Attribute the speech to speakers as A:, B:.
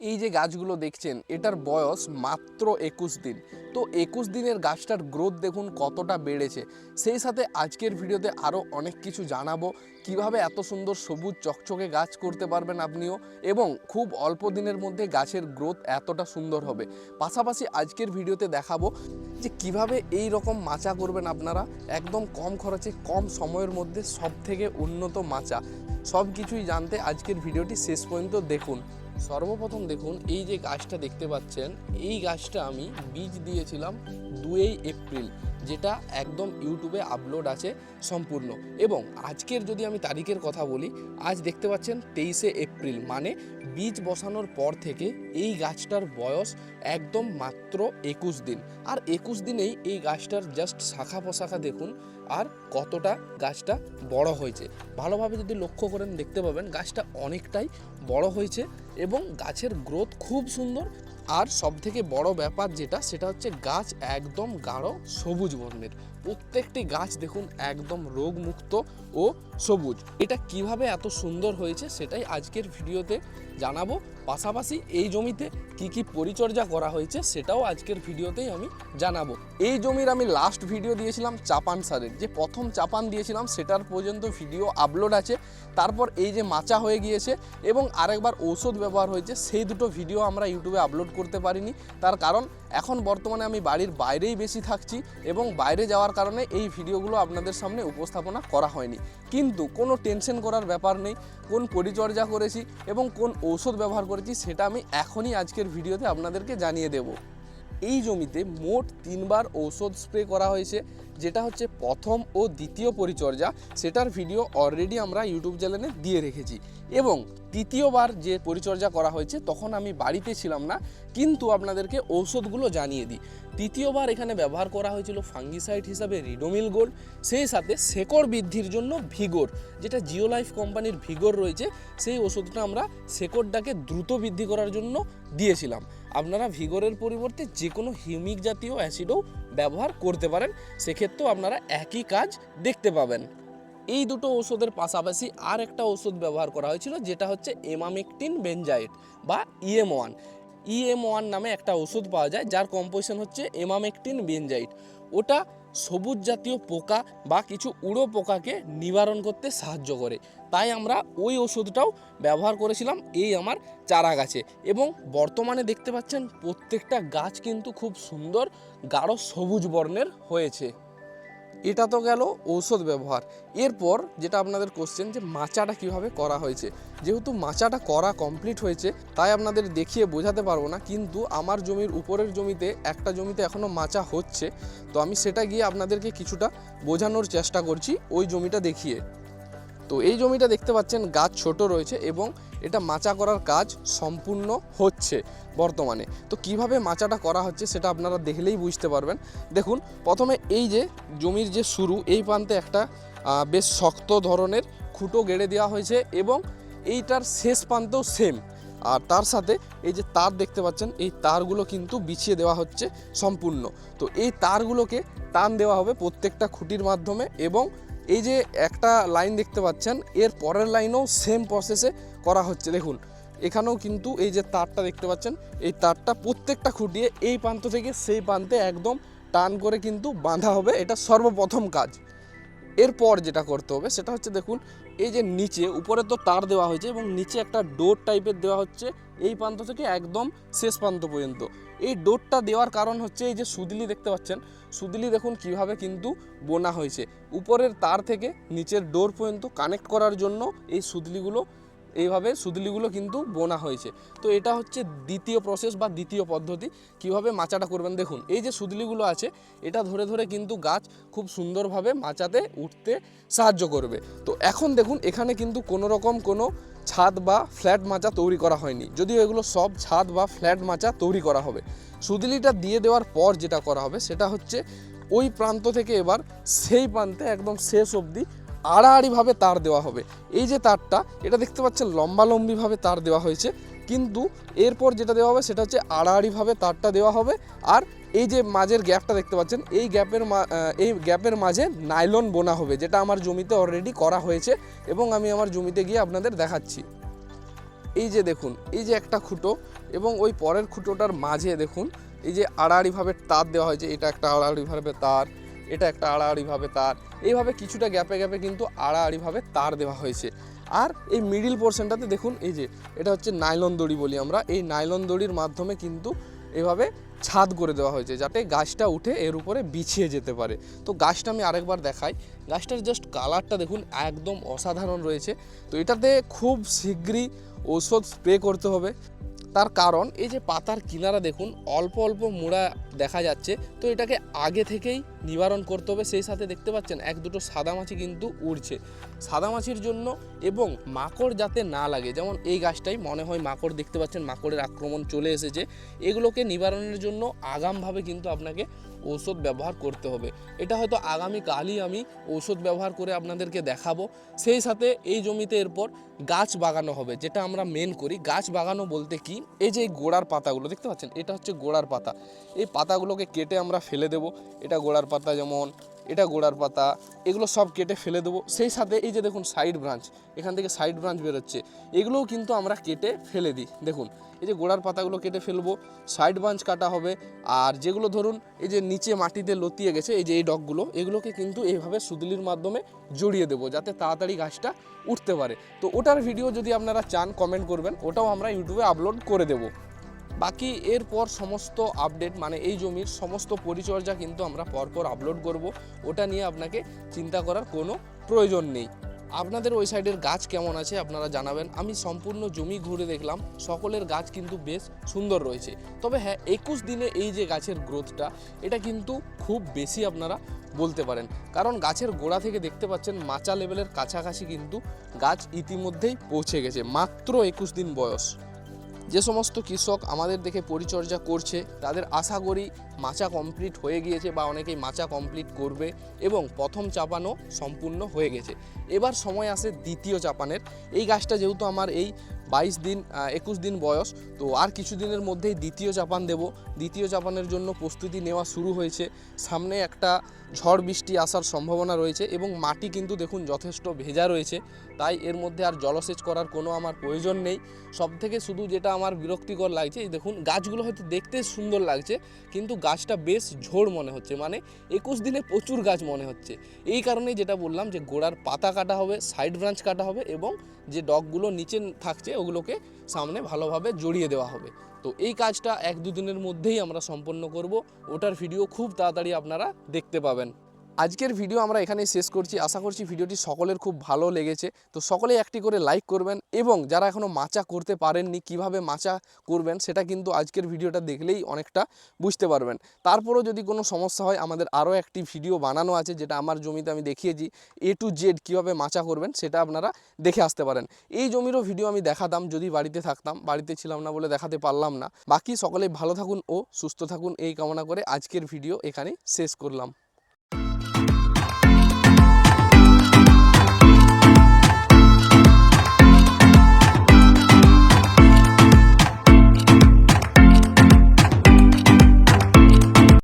A: এই যে গাছগুলো দেখছেন, এটার বয়স মাত্র একুশ দিন। তো একুশ দিনের গাছটার গ্রোথ দেখুন কতটা বেড়েছে। সেই সাথে আজকের ভিডিওতে আরও অনেক কিছু জানাব, কীভাবে এত সুন্দর সবুজ চকচকে গাছ করতে পারবেন আপনিও এবং খুব অল্প দিনের মধ্যে গাছের গ্রোথ এতটা সুন্দর হবে। পাশাপাশি আজকের ভিডিওতে দেখাবো যে কীভাবে এই রকম মাচা করবেন আপনারা। একদম কম খরচে, কম সময়ের মধ্যে সব থেকে উন্নত মাচা। সব কিছুই জানতে আজকের ভিডিওটি শেষ পর্যন্ত দেখুন। সর্বপ্রথম দেখুন এই যে গাছটা দেখতে পাচ্ছেন এই গাছটা আমি বীজ দিয়েছিলাম দুই এপ্রিল। যেটা একদম ইউটিউবে আপলোড আছে সম্পূর্ণ। এবং আজকের যদি আমি তারিখের কথা বলি, আজ দেখতে পাচ্ছেন তেইশে এপ্রিল মানে বীজ বসানোর পর থেকে এই গাছটার বয়স একদম মাত্র একুশ দিন। আর একুশ দিনেই এই গাছটার জাস্ট শাখা পোশাখা দেখুন, আর কতটা গাছটা বড় হয়েছে। ভালোভাবে যদি লক্ষ্য করেন, দেখতে পাবেন গাছটা অনেকটাই বড় হয়েছে এবং গাছের গ্রোথ খুব সুন্দর আর সব থেকে বড় ব্যাপার যেটা, সেটা হচ্ছে গাছ একদম গাঢ় সবুজ বর্ণের। প্রত্যেকটি গাছ দেখুন একদম রোগমুক্ত ও সবুজ। এটা কীভাবে এত সুন্দর হয়েছে সেটাই আজকের ভিডিওতে জানাব। পাশাপাশি এই জমিতে কি কি পরিচর্যা করা হয়েছে সেটাও আজকের ভিডিওতেই আমি জানাব। এই জমির আমি লাস্ট ভিডিও দিয়েছিলাম চাপান সারের। যে প্রথম চাপান দিয়েছিলাম সেটার পর্যন্ত ভিডিও আপলোড আছে। তারপর এই যে মাচা হয়ে গিয়েছে এবং আরেকবার ঔষধ ব্যবহার হয়েছে, সেই দুটো ভিডিও আমরা ইউটিউবে আপলোড করতে পারিনি। তার কারণ এখন বর্তমানে আমি বাড়ির বাইরেই বেশি থাকছি এবং বাইরে যাওয়ার কারণে এই ভিডিওগুলো আপনাদের সামনে উপস্থাপনা করা হয়নি। কিন্তু কোনো টেনশন করার ব্যাপার নেই, কোন পরিচর্যা করেছি এবং কোন ঔষধ ব্যবহার করেছি সেটা আমি এখনই আজকের ভিডিওতে আপনাদেরকে জানিয়ে দেব। এই জমিতে মোট তিনবার ঔষধ স্প্রে করা হয়েছে। যেটা হচ্ছে প্রথম ও দ্বিতীয় পরিচর্যা, সেটার ভিডিও অলরেডি আমরা ইউটিউব চ্যানেলে দিয়ে রেখেছি। এবং তৃতীয়বার যে পরিচর্যা করা হয়েছে, তখন আমি বাড়িতে ছিলাম না, কিন্তু আপনাদেরকে ঔষধগুলো জানিয়ে দিই। তৃতীয়বার এখানে ব্যবহার করা হয়েছিল ফাঙ্গিসাইড হিসাবে রিডোমিল গোল্ড সেই সাথে শেকড় বৃদ্ধির জন্য ভিগোর, যেটা জিও লাইফ কোম্পানির ভিগোর রয়েছে, সেই ওষুধটা আমরা শেকড়টাকে দ্রুত বৃদ্ধি করার জন্য দিয়েছিলাম। আপনারা ভিগোরের পরিবর্তে যে কোনো হিউমিক জাতীয় অ্যাসিডও ব্যবহার করতে পারেন, সেক্ষেত্রেও আপনারা একই কাজ দেখতে পাবেন। এই দুটো ওষুধের পাশাপাশি আর একটা ওষুধ ব্যবহার করা হয়েছিল, যেটা হচ্ছে এমামেকটিন বেঞ্জাইট বা ইএম ওয়ান ইএম ওয়ান নামে একটা ওষুধ পাওয়া যায়, যার কম্পোজিশন হচ্ছে এমামেকটিন বেঞ্জাইট ওটা সবুজ জাতীয় পোকা বা কিছু উড়ো পোকাকে নিবারণ করতে সাহায্য করে। তাই আমরা ওই ওষুধটাও ব্যবহার করেছিলাম এই আমার চারা গাছে। এবং বর্তমানে দেখতে পাচ্ছেন প্রত্যেকটা গাছ কিন্তু খুব সুন্দর, গাঢ় সবুজ বর্ণের হয়েছে। এটা তো গেল ঔষধ ব্যবহার। এরপর যেটা আপনাদের কোশ্চেন যে মাচাটা কীভাবে করা হয়েছে। যেহেতু মাচাটা করা কমপ্লিট হয়েছে, তাই আপনাদের দেখিয়ে বোঝাতে পারব না, কিন্তু আমার জমির উপরের জমিতে একটা জমিতে এখনও মাচা হচ্ছে, তো আমি সেটা গিয়ে আপনাদেরকে কিছুটা বোঝানোর চেষ্টা করছি, ওই জমিটা দেখিয়ে। তো এই জমিটা দেখতে পাচ্ছেন, গাছ ছোট রয়েছে এবং এটা মাচা করার কাজ সম্পূর্ণ হচ্ছে বর্তমানে। তো কীভাবে মাচাটা করা হচ্ছে সেটা আপনারা দেখলেই বুঝতে পারবেন। দেখুন, প্রথমে এই যে জমির যে শুরু, এই প্রান্তে একটা বেশ শক্ত ধরনের খুঁটো গেড়ে দেওয়া হয়েছে এবং এইটার শেষ প্রান্তেও সেম আর তার সাথে এই যে তার দেখতে পাচ্ছেন, এই তারগুলো কিন্তু বিছিয়ে দেওয়া হচ্ছে সম্পূর্ণ। তো এই তারগুলোকে টান দেওয়া হবে প্রত্যেকটা খুঁটির মাধ্যমে এবং এই যে একটা লাইন দেখতে পাচ্ছেন, এর পরের লাইনও সেম প্রসেসে করা হচ্ছে। দেখুন, এখানেও কিন্তু এই যে তারটা দেখতে পাচ্ছেন, এই তারটা প্রত্যেকটা খুঁটিয়ে এই প্রান্ত থেকে সেই প্রান্তে একদম টান করে কিন্তু বাঁধা হবে। এটা সর্বপ্রথম কাজ। এরপর যেটা করতে হবে, সেটা হচ্ছে দেখুন, এই যে নিচে, উপরে তো তার দেওয়া হয়েছে এবং নিচে একটা ডোর টাইপের দেওয়া হচ্ছে, এই প্রান্ত থেকে একদম শেষ প্রান্ত পর্যন্ত। এই ডোরটা দেওয়ার কারণ হচ্ছে এই যে সুদিলি দেখতে পাচ্ছেন, সুদিলি দেখুন কীভাবে কিন্তু বোনা হয়েছে। উপরের তার থেকে নিচের ডোর পর্যন্ত কানেক্ট করার জন্য এই সুদলিগুলো এইভাবে সুদলিগুলো কিন্তু বোনা হয়েছে। তো এটা হচ্ছে দ্বিতীয় প্রসেস বা দ্বিতীয় পদ্ধতি। কীভাবে মাচাটা করবেন দেখুন, এই যে সুদলিগুলো আছে, এটা ধরে ধরে কিন্তু গাছ খুব সুন্দরভাবে মাচাতে উঠতে সাহায্য করবে। তো এখন দেখুন, এখানে কিন্তু কোনো রকম কোনো ছাদ বা ফ্ল্যাট মাচা তৈরি করা হয়নি। যদিও এগুলো সব ছাদ বা ফ্ল্যাট মাচা তৈরি করা হবে। সুদিলিটা দিয়ে দেওয়ার পর যেটা করা হবে, সেটা হচ্ছে ওই প্রান্ত থেকে এবার সেই প্রান্তে একদম শেষ অবধি আড়াআড়িভাবে তার দেওয়া হবে। এই যে তারটা, এটা দেখতে পাচ্ছেন লম্বালম্বিভাবে তার দেওয়া হয়েছে। কিন্তু এরপর যেটা দেওয়া হবে সেটা হচ্ছে আড়াআড়িভাবে তারটা দেওয়া হবে। আর এই যে মাঝের গ্যাপটা দেখতে পাচ্ছেন, এই গ্যাপের এই গ্যাপের মাঝে নাইলন বোনা হবে, যেটা আমার জমিতে অলরেডি করা হয়েছে এবং আমি আমার জমিতে গিয়ে আপনাদের দেখাচ্ছি। এই যে দেখুন, এই যে একটা খুঁটো এবং ওই পরের খুঁটোটার মাঝে দেখুন, এই যে আড়াআড়িভাবে তার দেওয়া হয়েছে, এটা একটা আড়াআড়িভাবে তার। এটা একটা আড়াআড়িভাবে তার। এইভাবে কিছুটা গ্যাপে গ্যাপে কিন্তু আড়াআড়িভাবে তার দেওয়া হয়েছে। আর এই মিডিল পোর্শনটাতে দেখুন, এই যে, এটা হচ্ছে নাইলন দড়ি বলি আমরা। এই নাইলন দড়ির মাধ্যমে কিন্তু এভাবে ছাদ করে দেওয়া হয়েছে, যাতে গাছটা উঠে এর উপরে বিছিয়ে যেতে পারে। তো গাছটা আমি আরেকবার দেখাই। গাছটার জাস্ট কালারটা দেখুন, একদম অসাধারণ রয়েছে। তো এটাতে খুব শীঘ্রই ঔষধ স্প্রে করতে হবে। তার কারণ, এই যে পাতার কিনারা দেখুন, অল্প অল্প মুড়া দেখা যাচ্ছে। তো এটাকে আগে থেকেই নিবারণ করতে হবে, সেই সাথে দেখতে পাচ্ছেন এক দুটো সাদামাছি কিন্তু উড়ছে। সাদামাছির জন্য এবং মাকড় যাতে না লাগে, যেমন এই গাছটাই মনে হয় মাকড়, দেখতে পাচ্ছেন মাকড়ের আক্রমণ চলে এসেছে। এগুলোকে নিবারণের জন্য আগামভাবে কিন্তু আপনাকে ঔষধ ব্যবহার করতে হবে। এটা হয়তো আগামীকালই আমি ঔষধ ব্যবহার করে আপনাদেরকে দেখাবো। সেই সাথে এই জমিতে এরপর গাছ বাগানো হবে, যেটা আমরা মেন করি। গাছ বাগানো বলতে কি? এই যে গোড়ার পাতাগুলো, দেখতে পাচ্ছেন? এটা হচ্ছে গোড়ার পাতা। এই পাতাগুলোকে কেটে আমরা ফেলে দেব। এটা গোড়ার পাতা যেমন, এটা গোড়ার পাতা, এগুলো সব কেটে ফেলে দেবো। সেই সাথে এই যে দেখুন সাইড ব্রাঞ্চ এখান থেকে সাইড ব্রাঞ্চ বেরোচ্ছে। এগুলোও কিন্তু আমরা কেটে ফেলে দিই। দেখুন, এই যে গোড়ার পাতাগুলো কেটে ফেলব সাইড ব্রাঞ্চ কাটা হবে। আর যেগুলো ধরুন, এই যে নিচে মাটিতে লতিয়ে গেছে, এই যে এই ডগগুলো, এগুলোকে কিন্তু এইভাবে সুদলির মাধ্যমে জড়িয়ে দেবো, যাতে তাড়াতাড়ি গাছটা উঠতে পারে। তো ওটার ভিডিও যদি আপনারা চান কমেন্ট করবেন, ওটাও আমরা ইউটিউবে আপলোড করে দেবো। বাকি এরপর সমস্ত আপডেট মানে এই জমির সমস্ত পরিচর্যা কিন্তু আমরা পরপর আপলোড করব। ওটা নিয়ে আপনাকে চিন্তা করার কোনো প্রয়োজন নেই। আপনাদের ওই সাইডের গাছ কেমন আছে আপনারা জানাবেন। আমি সম্পূর্ণ জমি ঘুরে দেখলাম, সকলের গাছ কিন্তু বেশ সুন্দর রয়েছে। তবে হ্যাঁ একুশ দিনে এই যে গাছের গ্রোথটা, এটা কিন্তু খুব বেশি আপনারা বলতে পারেন। কারণ গাছের গোড়া থেকে দেখতে পাচ্ছেন মাচা লেভেলের কাছাকাছি কিন্তু গাছ ইতিমধ্যেই পৌঁছে গেছে, মাত্র একুশ দিন বয়স। যে সমস্ত কৃষক আমাদের দেখে পরিচর্যা করছে, তাদের আশা করি মাচা কমপ্লিট হয়ে গিয়েছে বা অনেকেই মাচা কমপ্লিট করবে এবং প্রথম চাপানো সম্পূর্ণ হয়ে গেছে। এবার সময় আসে দ্বিতীয় চাপানের। এই গাছটা যেহেতু আমার এই বাইশ দিন একুশ দিন বয়স, তো আর কিছু দিনের মধ্যেই দ্বিতীয় চাপান দেব। দ্বিতীয় চাপানের জন্য প্রস্তুতি নেওয়া শুরু হয়েছে। সামনে একটা ঝড় বৃষ্টি আসার সম্ভাবনা রয়েছে এবং মাটি কিন্তু দেখুন যথেষ্ট ভেজা রয়েছে, তাই এর মধ্যে আর জলসেচ করার কোনো আমার প্রয়োজন নেই। সব থেকে শুধু যেটা আমার বিরক্তিকর লাগছে, এই দেখুন গাছগুলো হয়তো দেখতে সুন্দর লাগছে, কিন্তু গাছটা বেশ ঝোড় মনে হচ্ছে মানে একুশ দিনে প্রচুর গাছ মনে হচ্ছে। এই কারণেই যেটা বললাম যে গোড়ার পাতা কাটা হবে সাইড ব্রাঞ্চ কাটা হবে এবং যে ডগগুলো নিচে থাকছে ওগুলোকে সামনে ভালোভাবে জড়িয়ে দেওয়া হবে। তো এই কাজটা এক দুদিনের মধ্যেই আমরা সম্পন্ন করব। ওটার ভিডিও খুব তাড়াতাড়ি আপনারা দেখতে পাবেন। আজকের ভিডিও আমরা এখানেই শেষ করছি। আশা করছি ভিডিওটি সকলের খুব ভালো লেগেছে। তো সকলেই একটি করে লাইক করবেন এবং যারা এখনও মাচা করতে পারেননি, কীভাবে মাচা করবেন সেটা কিন্তু আজকের ভিডিওটা দেখলেই অনেকটা বুঝতে পারবেন। তারপরেও যদি কোনো সমস্যা হয়, আমাদের আরও একটি ভিডিও বানানো আছে, যেটা আমার জমিতে আমি দেখিয়েছি এ টু জেড কীভাবে মাচা করবেন সেটা আপনারা দেখে আসতে পারেন। এই জমিরও ভিডিও আমি দেখাতাম, যদি বাড়িতে থাকতাম, বাড়িতে ছিলাম না বলে দেখাতে পারলাম না। বাকি সকলে ভালো থাকুন ও সুস্থ থাকুন, এই কামনা করে আজকের ভিডিও এখানেই শেষ করলাম।